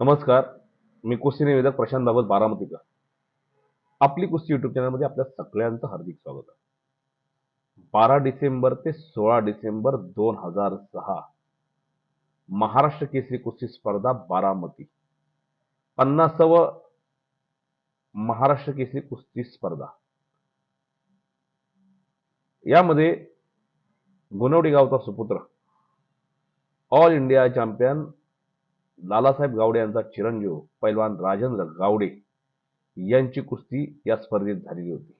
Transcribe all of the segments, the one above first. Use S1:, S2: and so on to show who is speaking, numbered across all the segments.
S1: नमस्कार. मी कुस्ती निवेदक प्रशांत बाबत बारामतीकर. आपली कुस्ती युट्यूब चॅनलमध्ये आपल्या सगळ्यांचं हार्दिक स्वागत आहे. बारा डिसेंबर ते सोळा डिसेंबर दोन हजार सहा. महाराष्ट्र केसरी कुस्ती स्पर्धा बारामती. पन्नासावं महाराष्ट्र केसरी कुस्ती स्पर्धा. यामध्ये गुणवडी गावचा सुपुत्र. All India champion Lalasaheb Gawade यांचा चिरंजीव पैलवान राजेंद्र गावडे यांची कुस्ती या स्पर्धेत झालेली होती.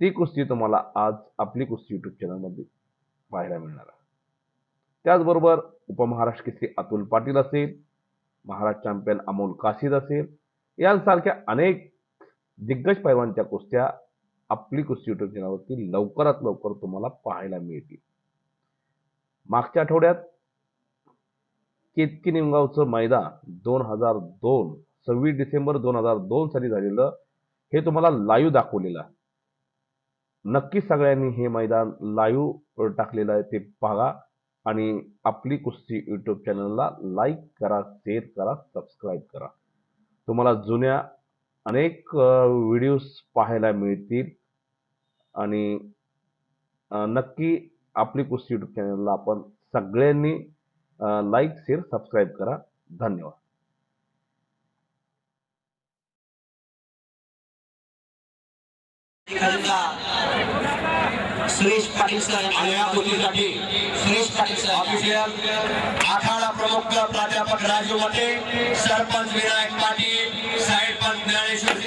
S1: ती कुस्ती तुम्हाला आज आपली कुस्ती युट्यूब चॅनलमध्ये पाहायला मिळणार आहे. त्याचबरोबर उपमहाराष्ट्र केसरी अतुल पाटील असेल महाराष्ट्र चॅम्पियन अमोल काशीद असेल यांसारख्या अनेक दिग्गज पैलवानच्या कुस्त्या आपली कुस्ती युट्यूब चॅनलवरती लवकरात लवकर तुम्हाला पाहायला मिळतील. मागच्या आठवड्यात केतकी निमगावचं मैदान दोन हजार दोन सव्वीस डिसेंबर दोन हजार दोन साली झालेलं हे तुम्हाला लाईव्ह दाखवलेलं नक्की सगळ्यांनी हे मैदान लाईव्ह टाकलेलं आहे ते पाहा आणि आपली कुस्ती यूट्यूब चॅनलला लाईक करा शेअर करा सबस्क्राईब करा. तुम्हाला जुन्या अनेक व्हिडिओज पाहायला मिळतील आणि नक्की आपली कुस्ती यूट्यूब चॅनलला आपण सगळ्यांनी लाईक शेअर सबस्क्राईब करा. धन्यवाद.
S2: सुरेश पाटील सर
S3: आणि या कुस्तीसाठी
S2: सुरेश पाटील सर
S3: ऑफिशियल आखाडा प्रमुख प्राध्यापक राजू मते सरपंच विनायक पाटील साहेब पंच ज्ञानेश्वर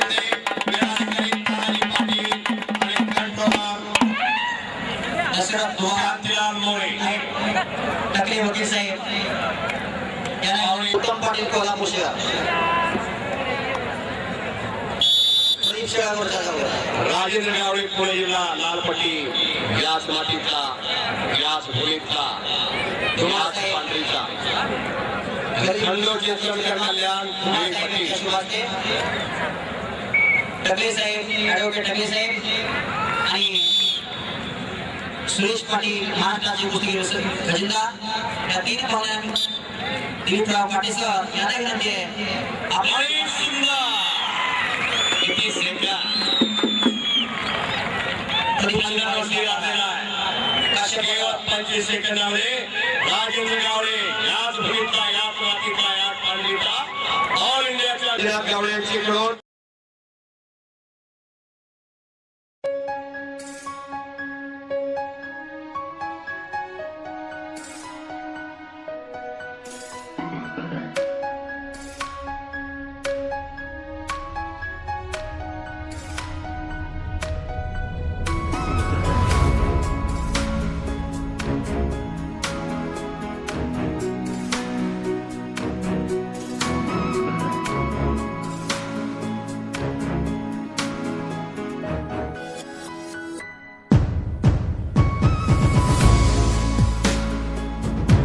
S2: टकले वकील साहेब यांना उत्तम पाटील कोल्हापूर शहर
S3: राजेंद्र गावडे पुणे जिल्हा लालपट्टी व्यास मातीचा व्यास भुलीचा व्यास पांढरीचा खंडो चिंचवडकर कल्याण पुणे पट्टी
S2: टकले साहेब ॲडव्होकेट टकले साहेब आणि सुरेश पाटील महाराष्ट्राचे कुस्ती खजिनदार या तीन पाहुण्या दिलीपराव पाटील सर यांना विनंती आहे आपल्या
S3: आणि सुंदर किती सेकंद पंधरावरती आलेला आहे केवळ पंचवीस सेकंदामध्ये राजेंद्र गावडे याच भूमीचा याच मातीचा याच पांडवीचा ऑल इंडियाच्या गावड्यांची कडून